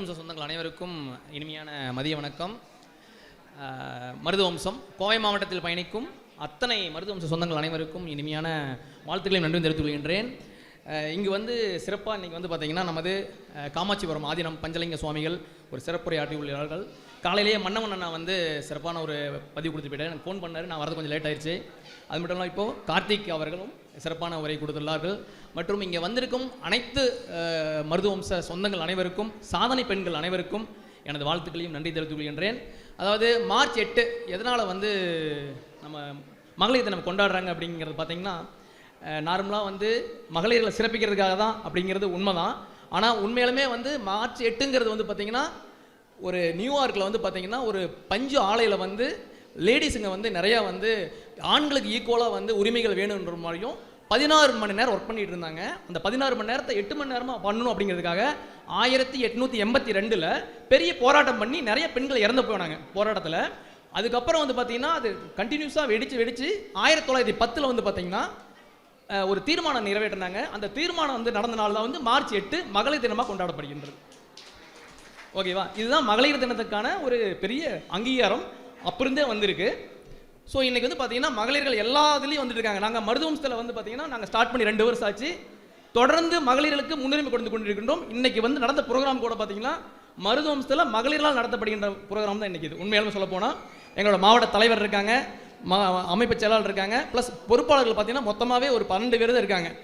மருதுவம்ச சொந்தங்கள் அனைவருக்கும் இனிமையான மதிய வணக்கம். மருதுவம்சம் கோவை மாவட்டத்தில் பயணிக்கும் அத்தனை மருதுவம்ச சொந்தங்கள் அனைவருக்கும் இனிமையான வாழ்த்துக்களையும் நன்றி தெரிவித்துக் கொள்கின்றேன். இங்கு வந்து சிறப்பாக இன்றைக்கி வந்து பார்த்தீங்கன்னா நமது காமாட்சிபுரம் ஆதினம் பஞ்சலிங்க சுவாமிகள் ஒரு சிறப்புரை ஆற்றியுள்ளார்கள். காலையிலேயே மன்னவன் அண்ணா வந்து சிறப்பான ஒரு பதிவு கொடுத்து போயிட்டார் எனக்கு ஃபோன் பண்ணார். நான் வரது கொஞ்சம் லேட் ஆயிடுச்சு அது மட்டும் இல்லாமல் இப்போது கார்த்திக் அவர்களும் சிறப்பான உரை கொடுத்துள்ளார்கள். மற்றும் இங்கே வந்திருக்கும் அனைத்து மருதுவம்ச சொந்தங்கள் அனைவருக்கும் சாதனை பெண்கள் அனைவருக்கும் எனது வாழ்த்துக்களையும் நன்றி தெரிவித்துக் கொள்கின்றேன். அதாவது மார்ச் எட்டு எதனால் வந்து நம்ம மகளிர் தினம் கொண்டாடுறாங்க அப்படிங்கிறது பார்த்திங்கன்னா நார்மலாக வந்து மகளிர்களை சிறப்பிக்கிறதுக்காக தான் அப்படிங்கிறது உண்மை தான் ஆனால் உண்மையிலுமே வந்து மார்ச் எட்டுங்கிறது வந்து பார்த்திங்கன்னா ஒரு நியூயார்க்கில் வந்து பார்த்தீங்கன்னா ஒரு பஞ்சு ஆலையில் வந்து லேடிஸுங்க வந்து நிறையா வந்து ஆண்களுக்கு ஈக்குவலாக வந்து உரிமைகள் வேணுன்ற மாதிரியும் பதினாறு மணி நேரம் ஒர்க் பண்ணிட்டு இருந்தாங்க. அந்த பதினாறு மணி நேரத்தை எட்டு மணி நேரமாக பண்ணணும் அப்படிங்கிறதுக்காக ஆயிரத்தி எட்நூற்றி எண்பத்தி ரெண்டில் பெரிய போராட்டம் பண்ணி நிறைய பெண்கள் இறந்து போனாங்க போராட்டத்தில். அதுக்கப்புறம் வந்து பார்த்திங்கன்னா அது கண்டினியூஸாக வெடித்து வெடித்து ஆயிரத்தி தொள்ளாயிரத்தி பத்தில் வந்து பார்த்திங்கன்னா ஒரு தீர்மானம் நிறைவேற்றினாங்க. அந்த தீர்மானம் வந்து நடந்த நாள் தான் வந்து மார்ச் எட்டு மகளிர் தினமாக கொண்டாடப்படுகின்றது. ஓகேவா இதுதான் மகளிர் தினத்துக்கான ஒரு பெரிய அங்கீகாரம் அப்பிருந்தே வந்திருக்கு. ஸோ இன்றைக்கி வந்து பார்த்தீங்கன்னா மகளிர்கள் எல்லா இதுலேயும் வந்துட்டு இருக்காங்க. நாங்கள் மருதுவம்சத்தில் வந்து பார்த்தீங்கன்னா நாங்கள் ஸ்டார்ட் பண்ணி ரெண்டு வருஷம் ஆச்சு. தொடர்ந்து மகளிர்களுக்கு முன்னுரிமை கொடுத்து கொண்டிருக்கின்றோம். இன்றைக்கி வந்து நடந்த ப்ரோக்ராம் கூட பார்த்தீங்கன்னா மருதுவம்சத்தில் மகளிர்களால் நடத்தப்படுகின்ற ப்ரோக்ராம் தான் இன்றைக்கி இது. உண்மையாலுமே சொல்ல போனால் எங்களோட மாவட்ட தலைவர் இருக்காங்க. அமைப்பு செயலாளர் இருக்காங்க. ப்ளஸ் பொறுப்பாளர்கள் பார்த்தீங்கன்னா மொத்தமாகவே ஒரு பன்னெண்டு பேர் தான் இருக்காங்க.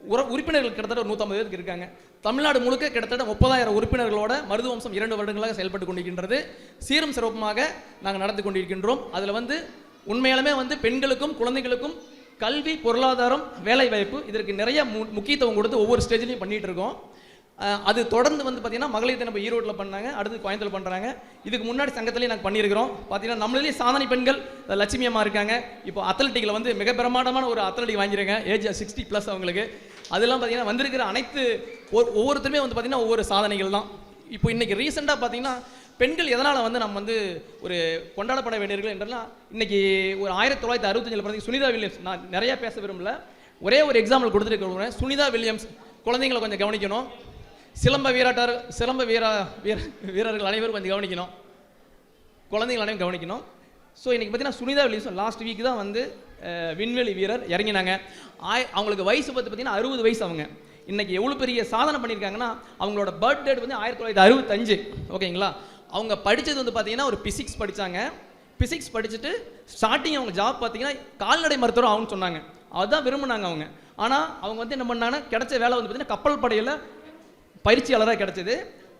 உற உறுப்பினர்கள் கிட்டத்தட்ட ஒரு நூற்றம்பது பேருக்கு இருக்காங்க. தமிழ்நாடு முழுக்க கிட்டத்தட்ட முப்பதாயிரம் உறுப்பினர்களோட மருதுவம்சம் இரண்டு வருடங்களாக செயல்பட்டு கொண்டிருக்கின்றது. சீரும் சிறப்புமாக நாங்கள் நடந்து கொண்டிருக்கின்றோம். அதில் வந்து உண்மையாலுமே வந்து பெண்களுக்கும் குழந்தைகளுக்கும் கல்வி பொருளாதாரம் வேலைவாய்ப்பு இதற்கு நிறைய மு- முக்கியத்துவம் கொடுத்து ஒவ்வொரு ஸ்டேஜ்லையும் பண்ணிகிட்டு இருக்கோம். அது தொடர்ந்து வந்து பார்த்தீங்கன்னா மகளிர் தினம் ஈரோட்டில் பண்ணாங்க அடுத்து கோயம்புத்தூர் பண்ணுறாங்க இதுக்கு முன்னாடி சங்கத்திலேயே நாங்கள் பண்ணியிருக்கிறோம். பார்த்தீங்கன்னா நம்மளிலேயே சாதனை பெண்கள் லட்சுமி அம்மா இருக்காங்க. இப்போ அத்லட்டிக்கில் வந்து மிக பிரமாண்டமான ஒரு அத்லட்டிக் வாங்கியிருங்க ஏஜ் சிக்ஸ்டி ப்ளஸ் அவங்களுக்கு. அதெல்லாம் பார்த்தீங்கன்னா வந்திருக்கிற அனைத்து ஒ- ஒவ்வொருத்தருமே வந்து பார்த்தீங்கன்னா ஒவ்வொரு சாதனைகள் தான். இப்போ இன்னைக்கு ரீசெண்டாக பார்த்தீங்கன்னா பெண்கள் எதனால் வந்து நம்ம வந்து ஒரு கொண்டாடப்பட வேண்டியவர்கள் என்றெல்லாம் இன்னைக்கு ஒரு ஆயிரத்தி தொள்ளாயிரத்தி அறுபத்தஞ்சில் பிறந்த சுனிதா வில்லியம்ஸ். நான் நிறையா பேச விரும்பல. ஒரே ஒரு எக்ஸாம்பிள் கொடுத்துருக்கேன் சுனிதா வில்லியம்ஸ். குழந்தைங்களை கொஞ்சம் கவனிக்கணும். சிலம்ப வீராட்டார் சிலம்ப வீரா வீர வீரர்கள் அனைவரும் கொஞ்சம் கவனிக்கணும். குழந்தைகள் அனைவரும் கவனிக்கணும். ஸோ இன்றைக்கி பார்த்தீங்கன்னா சுனிதா வில்லியம்ஸ் லாஸ்ட் வீக் தான் வந்து விண்வெளி வீரர் இறங்கினாங்க. ஆய் அவங்களுக்கு வயசு பார்த்து பார்த்தீங்கன்னா அறுபது வயசு அவங்க. இன்றைக்கி எவ்வளோ பெரிய சாதனை பண்ணியிருக்காங்கன்னா அவங்களோட பர்த் டேட் வந்து ஆயிரத்தி தொள்ளாயிரத்தி அறுபத்தஞ்சு. ஓகேங்களா? அவங்க படித்தது வந்து பார்த்தீங்கன்னா ஒரு பிசிக்ஸ் படித்தாங்க பிசிக்ஸ் படிச்சுட்டு ஸ்டார்டிங் அவங்க ஜாப் பார்த்தீங்கன்னா கால்நடை மருத்துவர் ஆகும்னு சொன்னாங்க. அதுதான் விரும்பினாங்க அவங்க. ஆனால் அவங்க வந்து என்ன பண்ணாங்கன்னா கிடைச்ச வேலை வந்து பார்த்தீங்கன்னா கப்பல் படையில் பயிற்சியாளராக கிடைச்சது.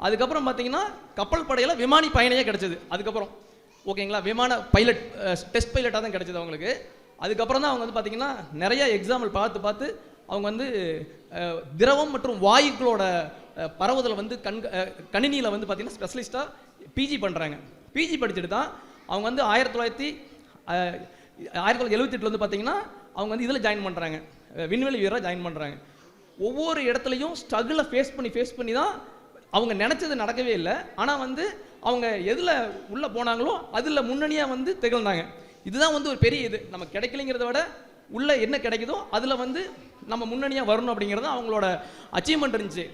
அதுக்கப்புறம் பார்த்தீங்கன்னா கப்பல் படையில் விமானி பயணியாக கிடைச்சது. அதுக்கப்புறம் ஓகேங்களா? விமான பைலட் டெஸ்ட் பைலட்டாக தான் கிடச்சிது அவங்களுக்கு. அதுக்கப்புறம் தான் அவங்க வந்து பார்த்தீங்கன்னா நிறைய எக்ஸாம்பிள் பார்த்து பார்த்து அவங்க வந்து திரவம் மற்றும் வாயுக்களோட பரவுதலை வந்து கண் கணினியில் வந்து பார்த்திங்கன்னா ஸ்பெஷலிஸ்ட்டாக பிஜி பண்ணுறாங்க பிஜி படிச்சுட்டு தான் அவங்க வந்து ஆயிரத்தி தொள்ளாயிரத்தி ஆயிரத்தி தொள்ளாயிரத்தி எழுபத்தெட்டில் வந்து பார்த்தீங்கன்னா அவங்க வந்து இதில் ஜாயின் பண்ணுறாங்க விண்வெளி வீரராக ஜாயின் பண்ணுறாங்க ஒவ்வொரு இடத்துலையும் ஸ்ட்ரகிளை ஃபேஸ் பண்ணி ஃபேஸ் பண்ணி தான் அவங்க நினச்சது நடக்கவே இல்லை. ஆனால் வந்து அவங்க எதில் உள்ளே போனாங்களோ அதில் முன்னணியாக வந்து திகழ்ந்தாங்க. இதுதான் வந்து ஒரு பெரிய இது. நம்ம கிடைக்கலைங்கிறத விட உள்ளே என்ன கிடைக்குதோ அதில் வந்து நம்ம முன்னணியாக வரணும் அப்படிங்கிறது தான் அவங்களோட அச்சீவ்மெண்ட் இருந்துச்சு.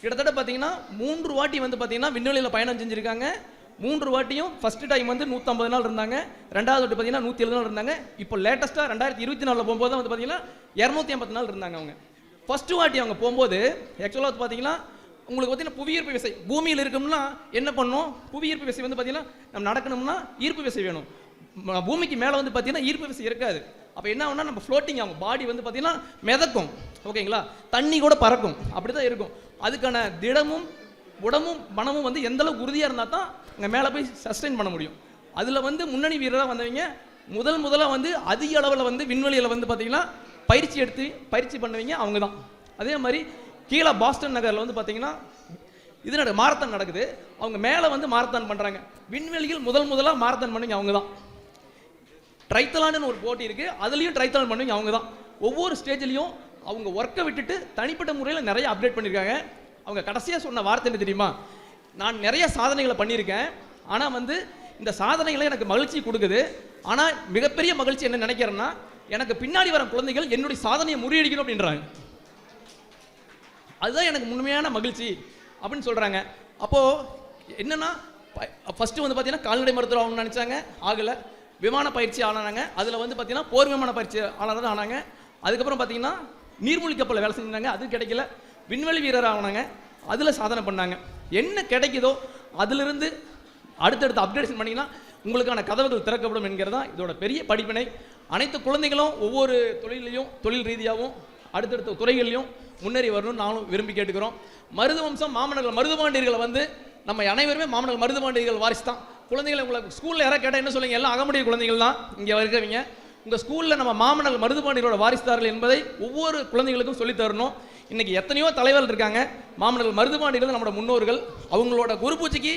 கிட்டத்தட்ட பார்த்தீங்கன்னா மூன்று வாட்டி வந்து பார்த்தீங்கன்னா விண்வெளியில் பயணம் செஞ்சுருக்காங்க. மூன்று வாட்டியும் ஃபர்ஸ்ட் டைம் வந்து நூற்றம்பது நாள் இருந்தாங்க. ரெண்டாவது வாட்டி பார்த்தீங்கன்னா நூற்றி எழுபது நாள் இருந்தாங்க. இப்போ லேட்டஸ்ட்டாக ரெண்டாயிரத்தி இருபத்தி நாலில் போகும்போது தான் வந்து பார்த்தீங்கன்னா இரநூத்தி ஐம்பத்தி நாள் இருந்தாங்க அவங்க. ஃபஸ்ட்டு வாட்டி அவங்க போகும்போது ஆக்சுவலாக வந்து பார்த்தீங்கன்னா உங்களுக்கு பார்த்தீங்கன்னா புவியீர்ப்பு விசை பூமியில் இருக்கணும்னா என்ன பண்ணும்? புவியீர்ப்பு விசை வந்து பார்த்தீங்கன்னா நம்ம நடக்கணும்னா ஈர்ப்பு விசை வேணும். பூமிக்கு மேலே வந்து பார்த்தீங்கன்னா ஈர்ப்பு விசை இருக்காது. அப்போ என்ன ஆகும்னா நம்ம ஃப்ளோட்டிங் ஆகும். பாடி வந்து பார்த்தீங்கன்னா மிதக்கும். ஓகேங்களா தண்ணி கூட பறக்கும். அப்படி தான் இருக்கும். அதுக்கான திடமும் உடம்பும் மனமும் வந்து எந்தளவுக்கு உறுதியாக இருந்தால் தான் அங்கே மேலே போய் சஸ்டெயின் பண்ண முடியும். அதில் வந்து முன்னணி வீரராக வந்தவங்க முதல் முதலாக வந்து அதிக அளவில் வந்து விண்வெளியில் வந்து பார்த்தீங்கன்னா பயிற்சி எடுத்து பயிற்சி பண்ணுவீங்க அவங்க தான் அதே மாதிரி கீழே பாஸ்டன் நகரில் வந்து பார்த்தீங்கன்னா இது நட மாரத்தான் நடக்குது. அவங்க மேலே வந்து மாரத்தான் பண்ணுறாங்க விண்வெளியில் முதல் முதலாக மாரத்தான் பண்ணுவீங்க அவங்க தான் ட்ரைத்தலான்னு ஒரு போட்டி இருக்குது அதுலேயும் ட்ரைத்தலான் பண்ணுவீங்க அவங்க தான் ஒவ்வொரு ஸ்டேஜ்லேயும் அவங்க ஒர்க்கை விட்டுட்டு தனிப்பட்ட முறையில் நிறைய அப்டேட் பண்ணியிருக்காங்க அவங்க கடைசியாக சொன்ன வார்த்தை என்ன தெரியுமா? நான் நிறைய சாதனைகளை பண்ணியிருக்கேன். ஆனால் வந்து இந்த சாதனைகளை எனக்கு மகிழ்ச்சி கொடுக்குது. ஆனால் மிகப்பெரிய மகிழ்ச்சி என்ன நினைக்கிறேன்னா எனக்கு பின்னாடி வர குழந்தைகள் என்னுடைய சாதனையை முறியடிக்கணும் அப்படின்றாங்க. அதுதான் எனக்கு முழுமையான மகிழ்ச்சி அப்படின்னு சொல்கிறாங்க அப்போது என்னென்னா ஃபஸ்ட்டு வந்து பார்த்தீங்கன்னா கால்நடை மருத்துவம் ஆகணும்னு நினச்சாங்க. ஆகலை. விமான பயிற்சி ஆனாங்க அதில் வந்து பார்த்தீங்கன்னா போர் விமான பயிற்சி ஆனாதான் ஆனாங்க. அதுக்கப்புறம் பார்த்தீங்கன்னா நீர்மூழ்கி கப்பலில் வேலை செஞ்சாங்க. அது கிடைக்கல. விண்வெளி வீரர் ஆனாங்க. அதில் சாதனை பண்ணாங்க. என்ன கிடைக்குதோ அதிலிருந்து அடுத்தடுத்து அப்டேஷன் பண்ணிங்கன்னா உங்களுக்கான கதவுகள் திறக்கப்படும் என்கிறதா இதோட பெரிய படிப்பினை. அனைத்து குழந்தைகளும் ஒவ்வொரு தொழிலையும் தொழில் ரீதியாகவும் அடுத்தடுத்த துறைகள்லையும் முன்னேறி வரணும்னு நானும் விரும்பி கேட்டுக்கிறோம். மருது வம்சம் மாமனர்கள் மருதுபாண்டியர்களை வந்து நம்ம அனைவருமே மாமனர்கள் மருதுபாண்டியர்கள் வாரிசு தான். குழந்தைகளை உங்களுக்கு ஸ்கூலில் யாராவது கேட்டால் என்ன சொல்லுங்கள் எல்லாம் அகமுடைய குழந்தைகள் தான் இங்கே இருக்கிறவங்க. உங்கள் ஸ்கூலில் நம்ம மாமனர்கள் மருதுபாண்டியரோட வாரிசுதாரர்கள் என்பதை ஒவ்வொரு குழந்தைகளுக்கும் சொல்லித் தரணும். இன்றைக்கி எத்தனையோ தலைவர்கள் இருக்காங்க. மாமனர்கள் மருதுபாண்டியர்கள் நம்மளோட முன்னோர்கள். அவங்களோட குரு பூஜைக்கு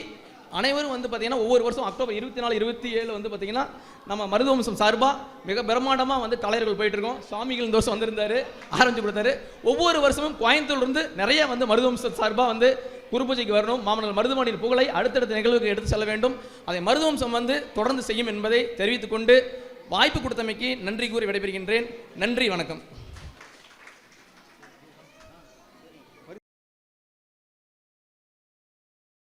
அனைவரும் வந்து பார்த்தீங்கன்னா ஒவ்வொரு வருஷம் அக்டோபர் இருபத்தி நாலு இருபத்தி ஏழு வந்து பார்த்தீங்கன்னா நம்ம மருதுவம்சம் சார்பாக மிக பிரம்மாண்டமாக வந்து தலைவர்கள் போயிட்டு இருக்கோம். சுவாமிகள் இந்த வருஷம் வந்திருந்தாரு ஆரம்பிச்சு கொடுத்தாரு. ஒவ்வொரு வருஷமும் கோயம்புத்தூர்ல இருந்து நிறைய வந்து மருதுவம்சம் சார்பாக வந்து குருபூஜைக்கு வரணும். மாமன்னர் மருதுபாண்டியர் புகழை அடுத்தடுத்த நிகழ்வுக்கு எடுத்து செல்ல வேண்டும். அதை மருதுவம்சம் வந்து தொடர்ந்து செய்யும் என்பதை தெரிவித்துக்கொண்டு வாய்ப்பு கொடுத்தமைக்கு நன்றி கூறி விடைபெறுகின்றேன். நன்றி வணக்கம்.